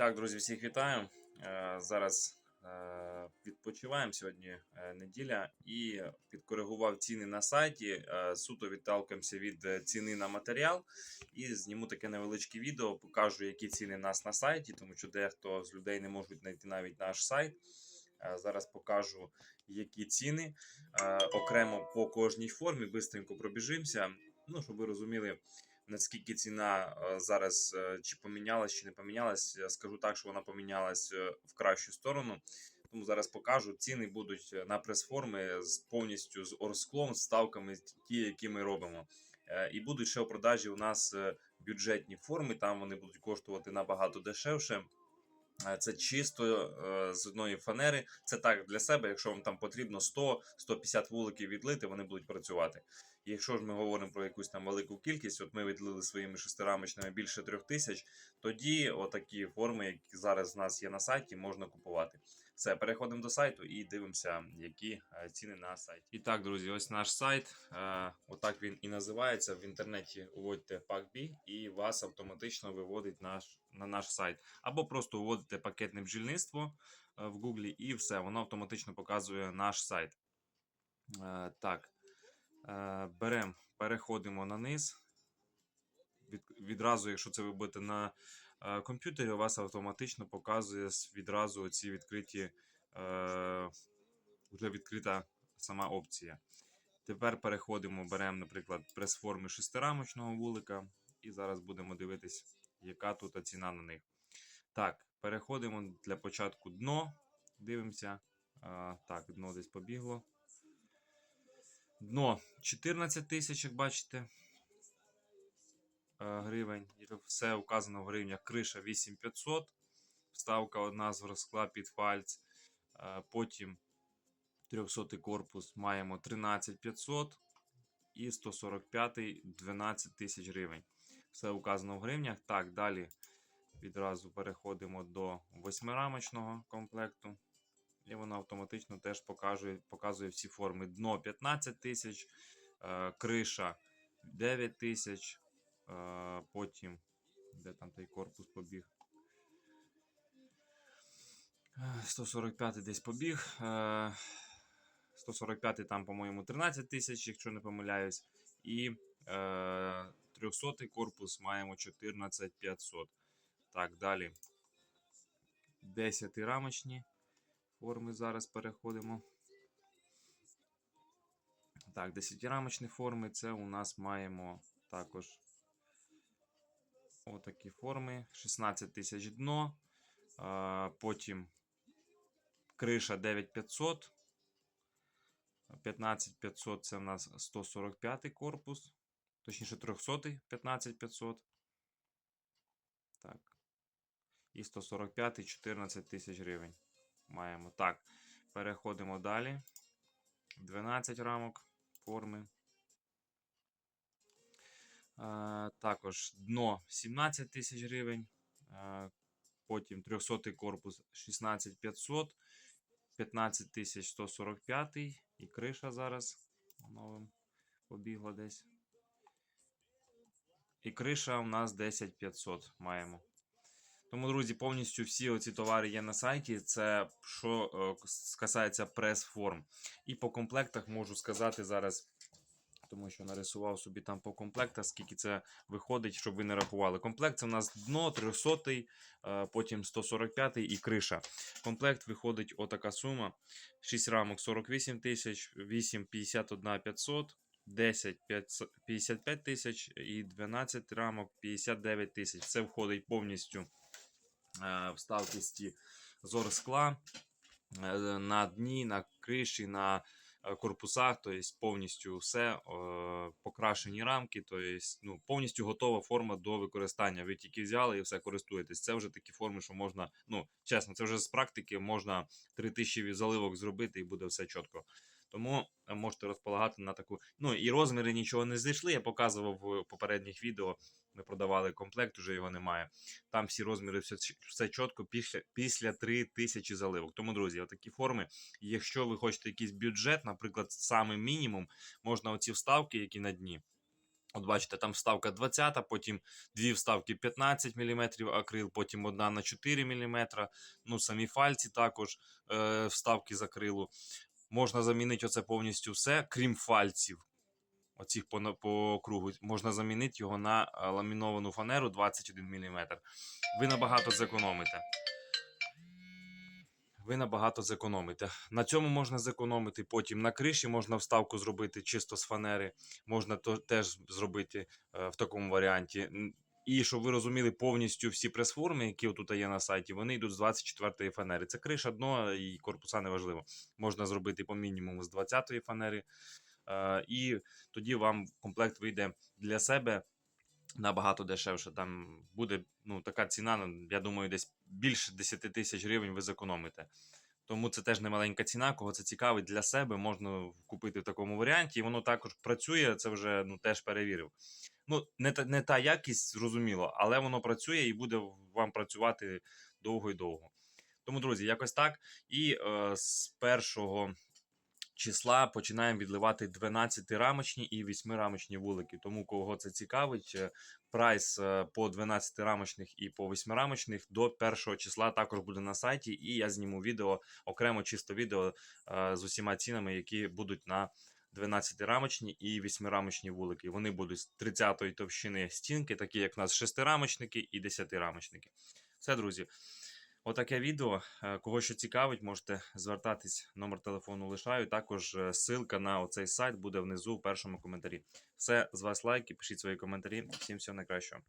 так, друзі, всіх вітаю. Е, Зараз е, відпочиваємо сьогодні е, неділя і підкоригував ціни на сайті. Суто відталкуємося від ціни на матеріал і зніму таке невеличке відео, покажу, які ціни нас на сайті, тому що дехто з людей не можуть знайти навіть наш сайт. Зараз покажу, які ціни окремо по кожній формі. Бистренько пробіжимося. Ну, щоб ви розуміли, наскільки ціна е, зараз е, чи помінялась, чи не помінялась. Я скажу так, що вона помінялась е, в кращу сторону. Тому зараз покажу. Ціни будуть на прес-форми з повністю з орсклом, з ставками ті, які ми робимо. І будуть ще у продажі у нас бюджетні форми. Там вони будуть коштувати набагато дешевше. Це чисто з одної фанери. Це так для себе. Якщо вам там потрібно 100-150 вуликів відлити, вони будуть працювати. Якщо ж ми говоримо про якусь там велику кількість, от ми відлили своїми шестирамочними більше трьох тисяч, тоді отакі форми, які зараз в нас є на сайті, можна купувати. Все, переходимо до сайту і дивимося, які е, ціни на сайті. І так, друзі, ось наш сайт. Е, Отак він і називається. В інтернеті вводьте PackB і вас автоматично виводить наш, на наш сайт. Або просто вводите пакетне бджільництво е, в Гуглі, і все, воно автоматично показує наш сайт. Так. Е, Беремо, переходимо на низ. Від, відразу, якщо це ви будете на е, комп'ютері, у вас автоматично показує відразу ці відкриті, е, вже відкрита сама опція. Тепер переходимо, беремо, наприклад, прес-форми шестирамочного вулика, і зараз будемо дивитись, яка тут ціна на них. Так, переходимо для початку дно. Дивимося. Так, дно десь побігло. Дно 14 тисяч, як бачите. е, Гривень. Все указано в гривнях. Криша 8500. Вставка одна з розкла під фальц. Е, Потім 300 корпус маємо 13500 і 145 12 тисяч гривень. Все указано в гривнях. Так, далі відразу переходимо до восьмирамочного комплекту. І воно автоматично теж показує, показує всі форми. Дно 15 тисяч, е, криша 9 тисяч, е, потім, де там той корпус побіг? Е, 145 десь побіг. е, 145 там, по-моєму, 13 тисяч, якщо не помиляюсь. І е, 300 корпус маємо 14 500. Так, далі. 10 рамочні форми зараз переходимо. Так, 10-рамочні форми це у нас маємо також отакі форми. 16 тисяч дно. Потім криша 9500. 15500 це у нас 145 корпус. Точніше 300 15500. Так. І 145 14 тисяч гривень маємо. Так, переходимо далі. 12 рамок форми. Е, також дно 17 тисяч гривень. Е, потім 300 корпус 16500, 15 145 і криша зараз новим побігла десь. І криша у нас 10500 маємо. Тому, друзі, повністю всі оці товари є на сайті. Це що е, касається прес-форм. І по комплектах можу сказати зараз, тому що нарисував собі там по комплектах, скільки це виходить, щоб ви не рахували. Комплект це у нас дно 300, е, потім 145 і криша. Комплект виходить отака сума: 6 рамок 48 тисяч, 8 51 500. 10 55 тисяч і 12 рамок 59 тисяч. Це входить повністю е, вставки з зор скла е, на дні, на криші, на е, корпусах, тобто повністю все, покрашені рамки, тобто ну, повністю готова форма до використання. Ви тільки взяли і все користуєтесь. Це вже такі форми, що можна, ну чесно, це вже з практики можна 3000 заливок зробити і буде все чітко. Тому е, можете розполагати на таку. Ну і розміри нічого не зайшли. Я показував в попередніх відео. Ми продавали комплект, уже його немає. Там всі розміри, все, все чітко після, після 3000 заливок. Тому, друзі, отакі форми. Якщо ви хочете якийсь бюджет, наприклад, саме мінімум, можна оці вставки, які на дні. От бачите, там вставка 20, потім дві вставки 15 мм акрил, потім одна на 4 мм. Ну, самі фальці також е, вставки з акрилу. Можна замінити оце повністю все, крім фальців. Оцих по, по кругу. Можна замінити його на е, ламіновану фанеру 21 мм. Ви набагато зекономите. Ви набагато зекономите. На цьому можна зекономити. Потім на криші можна вставку зробити чисто з фанери. Можна то, теж зробити е, в такому варіанті. І щоб ви розуміли, повністю всі прес-форми, які тут є на сайті, вони йдуть з 24-ї фанери. Це криша, дно і корпуса неважливо. Можна зробити по мінімуму з 20-ї фанери. Е, І тоді вам комплект вийде для себе набагато дешевше. Там буде ну, така ціна, ну, я думаю, десь більше 10 тисяч гривень ви зекономите. Тому це теж немаленька ціна. Кого це цікавить для себе, можна купити в такому варіанті. І воно також працює, це вже ну, теж перевірив. Ну, не та, не та якість, зрозуміло, але воно працює і буде вам працювати довго і довго. Тому, друзі, якось так. І е, з першого числа починаємо відливати 12-рамочні і 8-рамочні вулики. Тому кого це цікавить, е, прайс е, по 12-рамочних і по 8-рамочних до першого числа також буде на сайті, і я зніму відео, окремо чисто відео е, з усіма цінами, які будуть на 12-рамочні і 8-рамочні вулики. Вони будуть з 30-ї товщини стінки, такі як у нас 6-рамочники і 10-рамочники. Все, друзі. Отаке відео. Е, Кого що цікавить, можете звертатись. Номер телефону лишаю. Також е, ссылка на оцей сайт буде внизу в першому коментарі. Все, з вас лайки, пишіть свої коментарі. Всім всього найкращого.